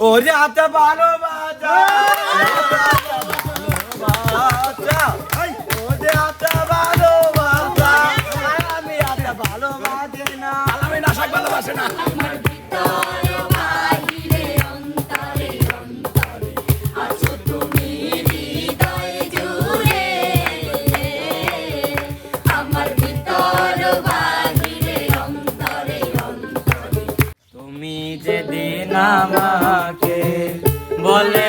ওরে হাতে আমাকে বলেছ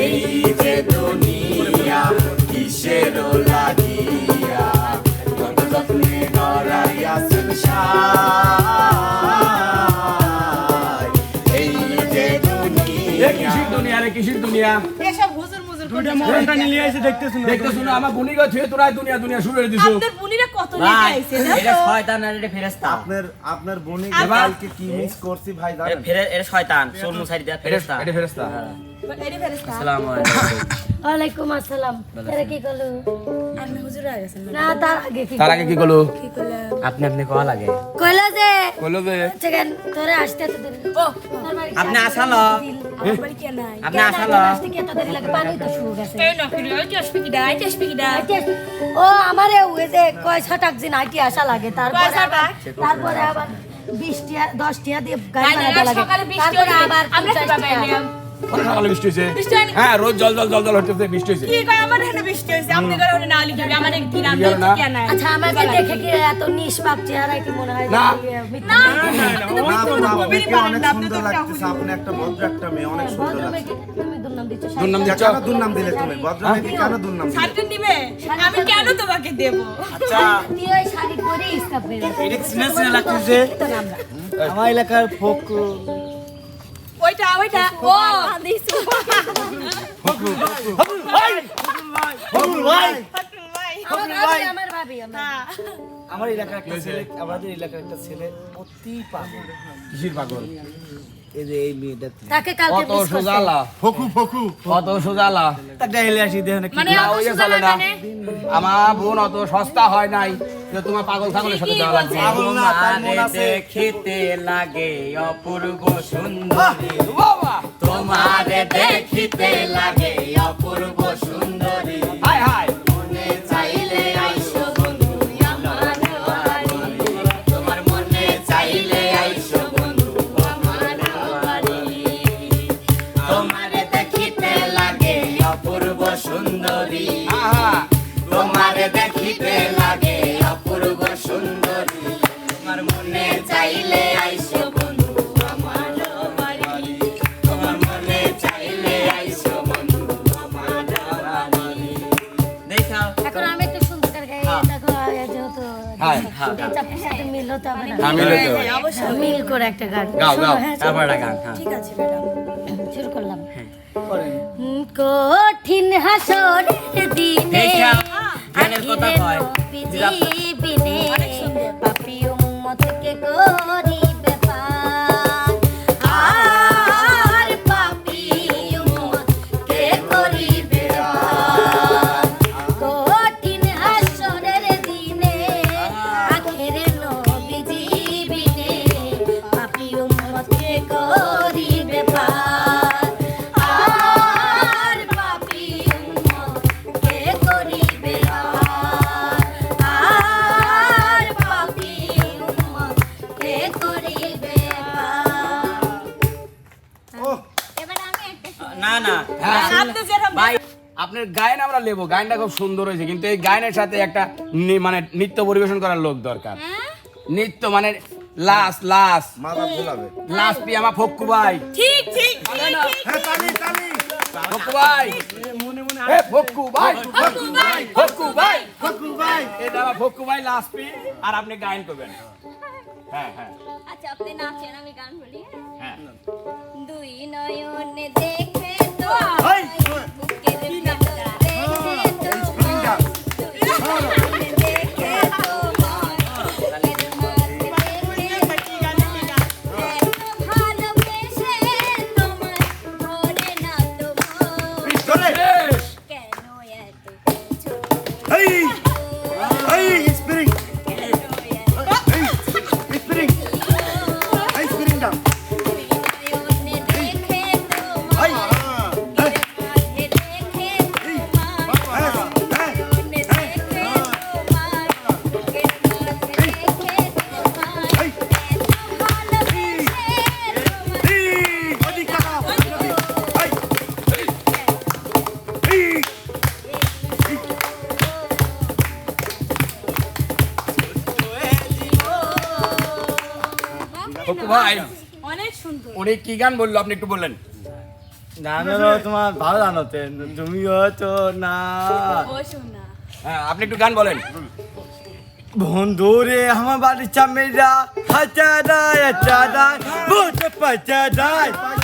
এই যে দুনিয়া কিসের লাগিয়া বদলতনে ভরাইয়া সংসার এই যে দুনিয়া কিসির দুনিয়া রে কিসির দুনিয়া? এসব হুজুর মুজুর দুইটা মরণটা নিয়ে এসে দেখতেছ না দেখতে শুনো আমার বুনি গো ছুঁয়ে তোরা দুনিয়া দুনিয়া শুরু করে দিছো। আপনার বুনিরা ভাই এটা শয়তান আর এটা ফেরেশতা। আপনার আপনার বোনে কালকে কি মিস করছি ভাই জানেন? ফেরে এটা শয়তান সোর মুসাইড দেয়া ফেরেশতা। এটা ফেরেশতা। এরে ফেরেশতা। আসসালামু আলাইকুম। ওয়ালাইকুম আসসালাম। তারা কি করল? আপনি হুজুর আগে গেছেন না তার আগে কি তার আগে কি করল? কি করলেন আপনি আপনি কোয়া লাগে? কইলো যে বলল যে সেখান তোরে আসতে তো দেরি। ও আপনি আসালো? আমার বাড়ি কে নাই? আপনি আসালো? আসতে কি এত দেরি লাগে? পানি তো শুরু গেছে। এই না ফিরে ওই টেস্ট পিকি দা টেস্ট পিকি দা? ও আমারে ওই যে কয় ছটাক দিন আইটি আসা লাগে তারপরে আবার- তারপরে আবার বিশ টিয়া দশ টিয়া দিয়ে গাড়ি ভাড়া লাগে। তারপরে আবার সকালে বৃষ্টি হয়েছে হ্যাঁ রোজ জল জল জল জল হচ্ছে বৃষ্টি হয়েছে কি কয় আমার এখানে বৃষ্টি হয়েছে আপনি করে ওখানে না লিখে আমার এক দিন আমি না? আচ্ছা আমাকে দেখে কি এত নিষ্পাপ চেহারা কি মনে হয় না। ইয়ে, না বলছে? আপনি তো না বুঝতে না পারবেন ওকে অনেক না আপনি তো সুন্দর একটা আপনি একটা ভদ্র একটা মেয়ে অনেক সুন্দর লাগছে তুমি দুর্নাম দিচ্ছ দুর্নাম দিচ্ছ? কেন দুর্নাম দিলে তুমি ভদ্র মেয়েকে কেন দুর্নাম দিলে সার্টিন দিবে আমি কেন তোমাকে দেব আচ্ছা তুই ওই শাড়ি পরে ইস্কাপ বের এটা সিনে সিনে আমার এলাকার ফোক ওইটা ওইটা। ও। ফকুল ভাই আমার ভাবি আমার ভাবি। আমার এলাকার একটা ছেলে আমাদের এলাকার একটা ছেলে অতি পাগল। কিসির পাগল? এই যে এই মেয়েটা তাকে কালকে কত সোজালা। ফকু ফকু কত সোজালা। তার ডাইলে আসি দেখো না কি মানে না, ওই চলে না। মানে আমার বোন অত সস্তা হয় নাই যে তোমার পাগল ছাগলের সাথে যাওয়া লাগবে? পাগল না তার মন আছে। দেখিতে লাগে অপূর্ব সুন্দরী। বাবা তোমারে দেখিতে লাগে অপূর্ব চাপের সাথে মিল হতে হবে না। আমি লইতে হবে। মিল করে একটা গান। গাও, গাও। হ্যাঁ, তারপর একটা গান হ্যাঁ। ঠিক আছে ম্যাডাম। শুরু করলাম। কঠিন হাসর দিনে আখিরে। নবীজি বিনে পাপী উম্মতকে আপনার গায়ন আমরা নেব গায়নটা খুব সুন্দর হয়েছে কিন্তু এই গায়নের সাথে একটা মানে নৃত্য পরিবেশন করার লোক দরকার। নৃত্য মানে লাস লাস। মাথা লাস পি আমার ফক্কু ভাই। ঠিক ঠিক হ্যাঁ তালি তালি। ফক্কু ভাই। এ, ফক্কু ভাই ফক্কু ভাই ফক্কু ভাই ফকু ভাই। আমার ফক্কু ভাই লাস পি আর আপনি গায়ন করবেন। হ্যাঁ হ্যাঁ। আচ্ছা আপনি নাচেন আমি গান বলি হ্যাঁ? দুই নয়নে দেখে তো দুই উনি কি গান বলল আপনি একটু বললেন? তোমার ভালো জানোতে। তুমিও তো না। হ্যাঁ আপনি একটু গান বলেন। আমার চামেরা ভূত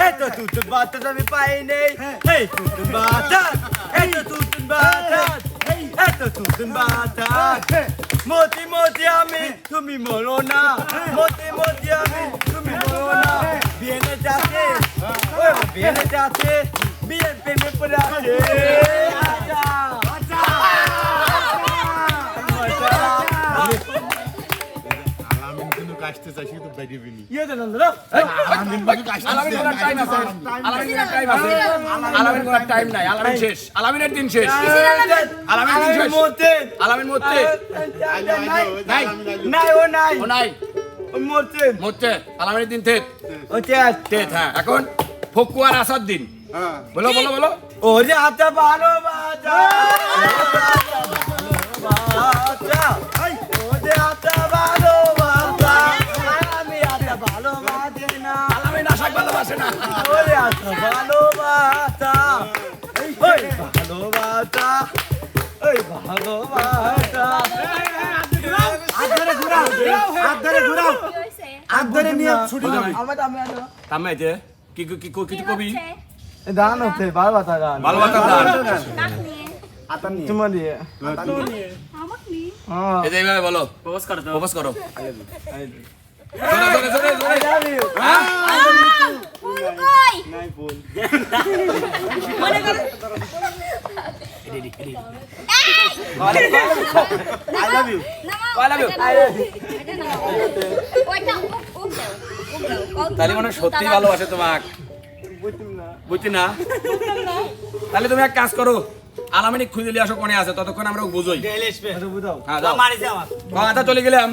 এত তুত বাতাস আমি পাই নেই। এই তুত বাতাস এত তুত বাতাস এত তুত বাতাস। মতি মতি আমি তুমি মরো না। মতি মতি আমি তুমি মরো না। বিয়ে যাচ্ছে ওই বিয়ে যাচ্ছে বিয়ে প্রেমে পড়ে আছে। দেন না আলামিন কোনার টাইম আছে। আলামিন কোনার টাইম আছে। আলামিন কোনার টাইম নাই। আলামিন শেষ। আলামিনের দিন শেষ। আলামিন শেষ। আলামিন মরতে নাই। নাই ও নাই। ও নাই। মতে মরতে আলামিনের দিন ও চেস হ্যাঁ। এখন আর আসার দিন। বলো বলো বলো। ওরে হাতে ভালো বাজা। ভালোবাসে না। ওরে হাতে ভালো বাজা। ওই ভালো বাজা। ওই ভালো ছুটি যাবে। আমার আমি তামে যে কি কি কি কবি? দান হচ্ছে ভালো বাজা গান দান। নাক নিয়ে আতা নিয়ে। তোমার দিয়ে। আমাক নিয়ে। হ্যাঁ এই যে এইভাবে বলো। করো জোরে জোরে জোরে জোরে। ফুল কই? I love you. তাহলে মানে সত্যি ভালোবাসে তোমাকে। বুঝছি না? তাহলে তুমি এক কাজ করো আলামিনী খুঁজে নিয়ে আসো কোনে আছে ততক্ষণ আমরা বুঝোই। বুঝাও হ্যাঁ যাও। হ্যাঁ আচ্ছা চলে গেলাম।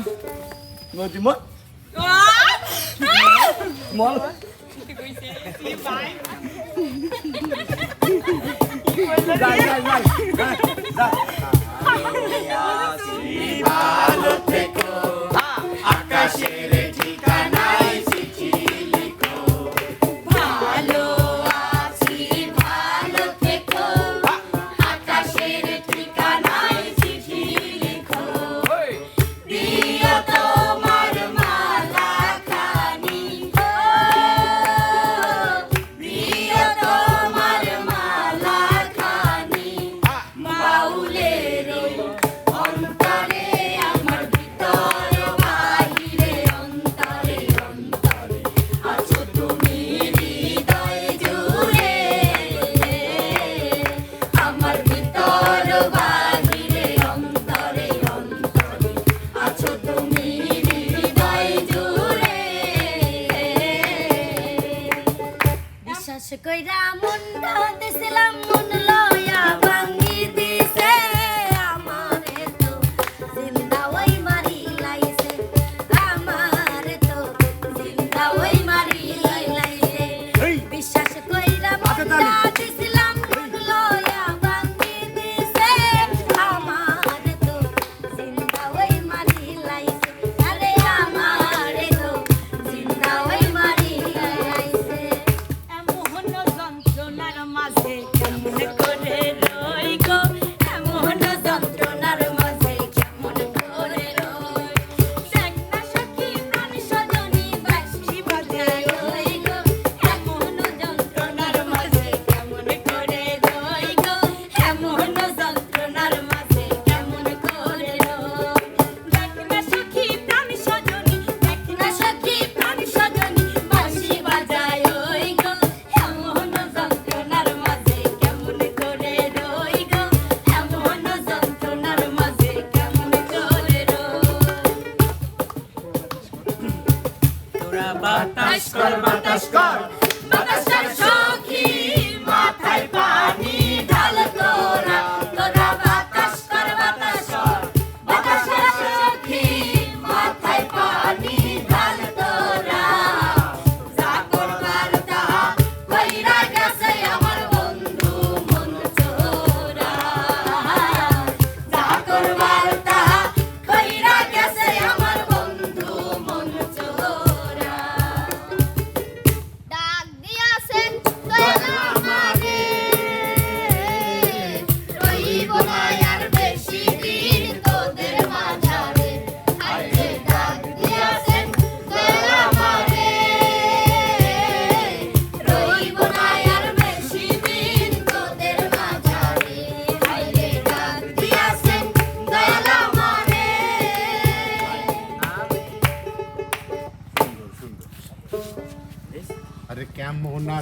মতিমত মল তোরা বাতাস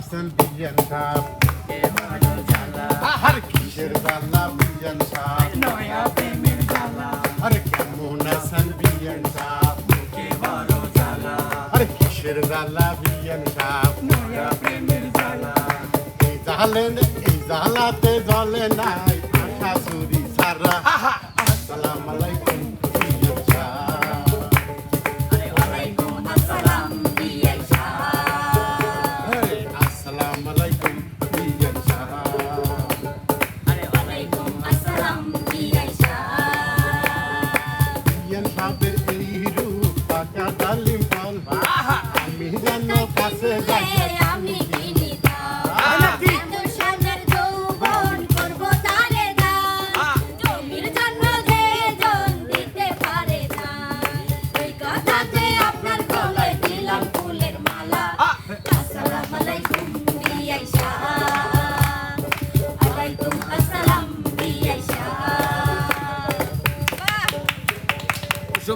আছেন বিজন সাহেব আরে কিসের জালা বিজন সাহেব আরে কেমন আছেন বিজন সাহেব আরে কিসের জালা বিজন সাহেব এই জালে এই জালাতে জলে নাই, আশা চুরি সারা আসসালাম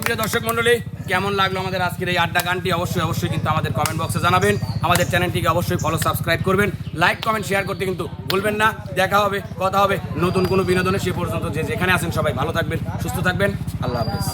সুপ্রিয় দর্শক মণ্ডলী, কেমন লাগল আমাদের আজকের এই আড্ডা গানটি? অবশ্যই অবশ্যই কিন্তু আমাদের কমেন্ট বক্সে জানাবেন। আমাদের চ্যানেলটিকে অবশ্যই ফলো সাবস্ক্রাইব করবেন। লাইক কমেন্ট শেয়ার করতে কিন্তু ভুলবেন না। দেখা হবে, কথা হবে। নতুন কোনো বিনোদনে সে পর্যন্ত যে যেখানে আছেন সবাই ভালো থাকবেন, সুস্থ থাকবেন। আল্লাহ হাফেজ।